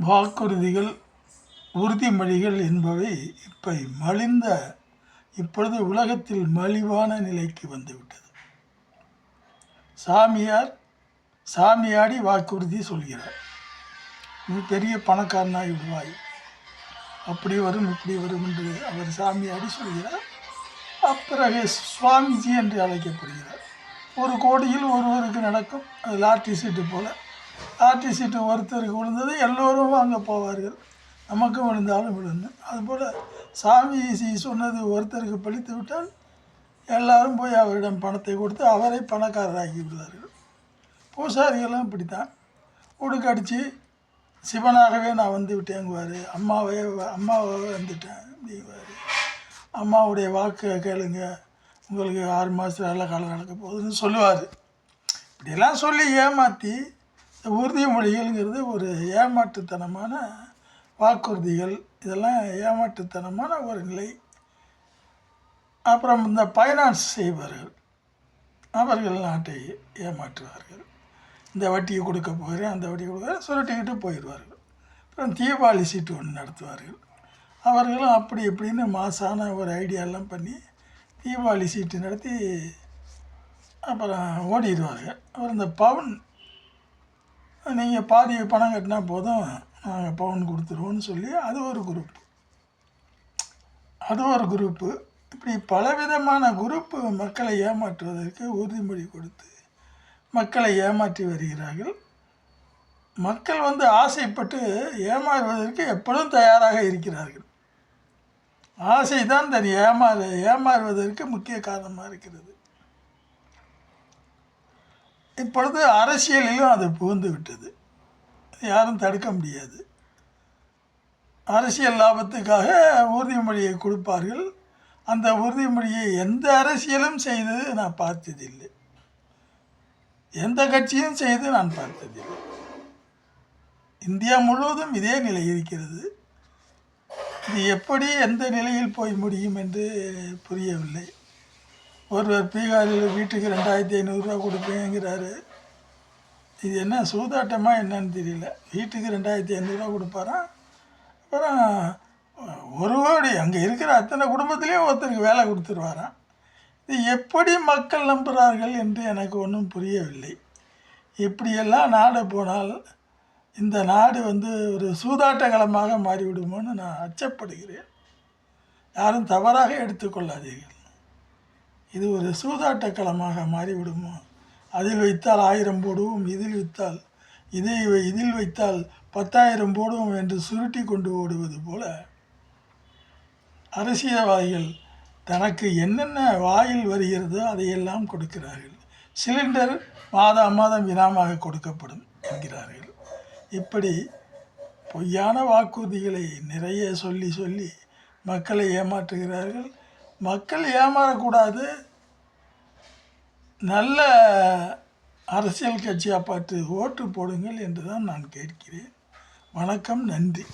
வாக்குறுதிகள் உறுதிமொழிகள் என்பவை இப்போ மலிந்த இப்பொழுது உலகத்தில் மலிவான நிலைக்கு வந்துவிட்டது. சாமியார் சாமியாடி வாக்குறுதி சொல்கிறார். நீ பெரிய பணக்காரனாகி விடுவாய் அப்படி வரும் இப்படி வரும் என்று அவர் சாமியாடி சொல்கிறார். அப்பிறகு சுவாமிஜி என்று அழைக்கப்படுகிறார். ஒரு கோடியில் ஒருவருக்கு நடக்கும் அது லாட்ரி சீட்டு போல். ஆர்டி சீட்டு ஒருத்தருக்கு விழுந்தது எல்லோரும் வாங்க போவார்கள். நமக்கும் விழுந்தாலும் விழுந்து. அதுபோல் சாமி சொன்னது ஒருத்தருக்கு பழித்து விட்டால் எல்லாரும் போய் அவரிடம் பணத்தை கொடுத்து அவரை பணக்காரராக்கி விடுவார்கள். பூசாரிகளும் இப்படித்தான். உடுக்கடிச்சு சிவனாகவே நான் வந்து விட்டேங்குவார். அம்மாவே அம்மாவாகவே வந்துட்டேன். அப்படிங்குவார். அம்மாவுடைய வாக்கு கேளுங்க. உங்களுக்கு ஆறு மாதத்துல நல்ல காலம் நடக்க போகுதுன்னு சொல்லுவார். இப்படியெல்லாம் சொல்லி ஏமாற்றி உறுதிமொழிகள்ங்கிறது ஒரு ஏமாற்றுத்தனமான வாக்குறுதிகள். இதெல்லாம் ஏமாற்றுத்தனமான ஒரு நிலை. அப்புறம் இந்த ஃபைனான்ஸ் செய்வார்கள் அவர்கள் நாட்டை ஏமாற்றுவார்கள். இந்த வட்டியை கொடுக்க போகிறேன் அந்த வட்டியை கொடுக்க சுருட்டிக்கிட்டு போயிடுவார்கள். அப்புறம் தீபாவளி சீட்டு ஒன்று நடத்துவார்கள். அவர்களும் அப்படி இப்படின்னு மாசான ஒரு ஐடியாலாம் பண்ணி தீபாவளி சீட்டு நடத்தி அப்புறம் ஓடிடுவார்கள். அப்புறம் இந்த பவுன் நீங்கள் பாதி பணம் கட்டினா போதும். நாங்கள் பவுன் கொடுத்துருவோன்னு சொல்லி அது ஒரு குரூப் அது ஒரு குரூப்பு இப்படி பலவிதமான குரூப்பு மக்களை ஏமாற்றுவதற்கு உறுதிமொழி கொடுத்து மக்களை ஏமாற்றி வருகிறார்கள். மக்கள் வந்து ஆசைப்பட்டு ஏமாறுவதற்கு எப்பொழுதும் தயாராக இருக்கிறார்கள். ஆசை தான் தன் ஏமாறு ஏமாறுவதற்கு முக்கிய காரணமாக இருக்கிறது. இப்பொழுது அரசியலிலும் அது புகுந்து விட்டது யாரும் தடுக்க முடியாது. அரசியல் லாபத்துக்காக உறுதிமொழியை கொடுப்பார்கள். அந்த உறுதிமொழியை எந்த அரசியலும் செய்து நான் பார்த்ததில்லை. எந்த கட்சியும் செய்து நான் பார்த்ததில்லை. இந்தியா முழுவதும் இதே நிலை இருக்கிறது. இது எப்படி எந்த நிலையில் போய் முடியும் என்று புரியவில்லை. ஒருவர் பீகாரில் வீட்டுக்கு ரெண்டாயிரத்தி ஐநூறுரூவா கொடுப்பேங்கிறாரு. இது என்ன சூதாட்டமா என்னன்னு தெரியல. வீட்டுக்கு ரெண்டாயிரத்தி ஐநூறுரூவா கொடுப்பாராம் அப்புறம் ஒரு கோடி அங்கே இருக்கிற அத்தனை குடும்பத்திலையும் ஒருத்தருக்கு வேலை கொடுத்துருவாராம் இது எப்படி மக்கள் நம்புகிறார்கள் என்று எனக்கு ஒன்றும் புரியவில்லை. இப்படியெல்லாம் நாடு போனால் இந்த நாடு வந்து ஒரு சூதாட்டங்களமாக மாறிவிடுமோன்னு நான் அச்சப்படுகிறேன். யாரும் தவறாக எடுத்துக்கொள்ளாதீர்கள். இது ஒரு சூதாட்ட களமாக மாறிவிடுமோ? அதில் வைத்தால் ஆயிரம் போடுவோம் இதில் வைத்தால் இதை வை- இதில் வைத்தால் பத்தாயிரம் போடுவோம் என்று சுருட்டி கொண்டு ஓடுவது போல. அரசியல்வாதிகள் தனக்கு என்னென்ன வாயில் வருகிறதோ அதையெல்லாம் கொடுக்கிறார்கள். சிலிண்டர் மாதம் மாதம் இனாமாக கொடுக்கப்படும் என்கிறார்கள். இப்படி பொய்யான வாக்குறுதிகளை நிறைய சொல்லி சொல்லி மக்களை ஏமாற்றுகிறார்கள். மக்கள் ஏமாறக்கூடாது. நல்ல அரசியல் கட்சியாக பார்த்து ஓட்டு போடுங்கள் என்று தான் நான் கேட்கிறேன். வணக்கம் நன்றி.